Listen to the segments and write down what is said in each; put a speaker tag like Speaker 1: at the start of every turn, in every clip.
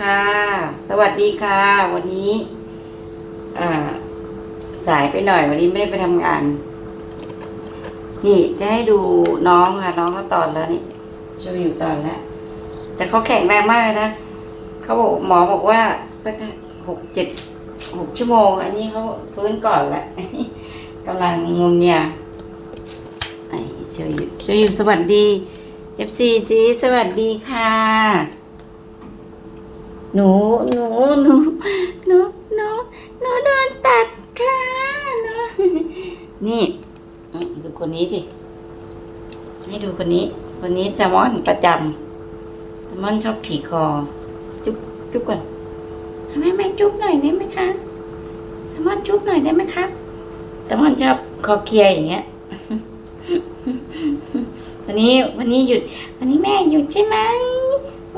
Speaker 1: ค่ะ สวัสดีค่ะ วันนี้อ่าสายไปหน่อย วันนี้ไม่ได้ไปทำงาน นี่จะให้ดูน้องค่ะ น้องเขาตอนแล้วนี่ช่วยอยู่ตอนแล้วแต่เขาแข็งแรงมากเลยนะเขาบอกหมอบอกว่าสักหกเจ็ดหกชั่วโมง อันนี้เขาฟื้นก่อนแล้วกำลังงงเงียไอ้ช่วยอยู่ช่วยอยู่สวัสดี FC ซีสวัสดีค่ะ หนูหนูหนูหนูหนูหนูโดนตัดค่ะนี่ดูคนนี้สิให้ดูคนนี้ คนนี้แซลมอนประจำแซลมอนชอบขี่คอ จุ๊บจุ๊บก่อนทำไมไม่จุ๊บหน่อยได้ไหมคะแซลมอนจุ๊บหน่อยได้ไหมคะแซลมอนชอบคอเคลียอย่างเงี้ยวันนี้วันนี้หยุด วันนี้แม่หยุดใช่ไหม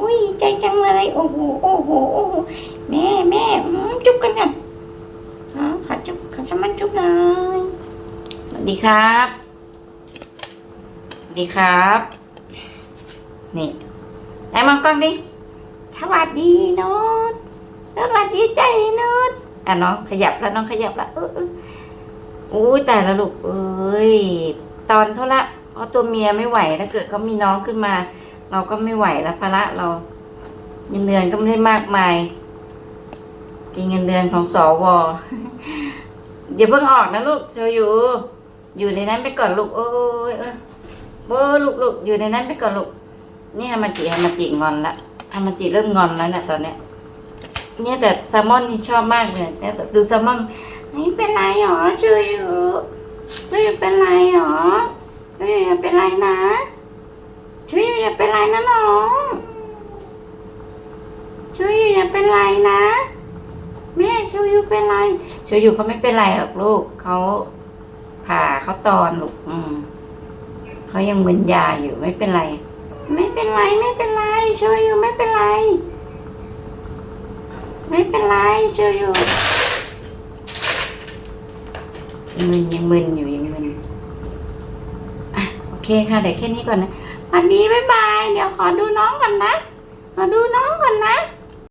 Speaker 1: อุ้ยใจจังเลย โอ้โหโอ้โหโอ้โหแม่แม่อืมจุ๊บกันกันอ๋อขอจุ๊บขอสมันจุ๊บหน่อยสวัสดีครับสวัสดีครับ นี่ไหนมองกล้องดิสวัสดีโนุชสวัสดีใจโนุชอะน้องขยับแล้วน้องขยับแล้วเออเอออุ้ยแต่ละลูกเอ้ยตอนเขาละเพราะตัวเมียไม่ไหวถ้าเกิดเขามีน้องขึ้นมา เราก็ไม่ไหวแล้วภาระเราเงินเดือนก็ไม่ได้มากมาย กินเงินเดือนของสวอย่าเพิ่งออกนะลูกเชยอยู่อยู่ในนั้นไปก่อนลูก โอ้ยเออเบอร์ลูกลูกอยู่ในนั้นไปก่อนลูก นี่ฮามาจิฮามาจิงอนละฮามาจิเริ่มงอนแล้วเนี่ยตอนเนี้ย เนี่ยแต่แซลมอนนี่ชอบมากเลยเนี่ยดูแซลมอนไม่เป็นไรหรอเชยอยู่เชยอยู่เป็นไรหรอเชยอยู่เป็นไรนะ ช่วยอยู่อย่าเป็ นไรนะน้องช่วยอยู่อย่าเป็นไรนะแม่ช่วยอยู่เป็นไรช่วยอยู่เขาไม่เป็นไรหรอกลูกเขาผ่าเขาตอนลูกอืมเขายังมึนยาอยู่ไม่เป็นไร ไม่เป็นไรไม่เป็นไรช่วยอยู่ไม่เป็นไร ไม่เป็นไรช่วยอยู่ยังมึนยังมึนอยู่ยังมึนอะโอเคค่ะเดี๋ยวแค่นี้ก่อนนะ วันนี้บ๊ายบาย เดี๋ยวขอดูน้องก่อนนะ ขอดูน้องก่อนนะ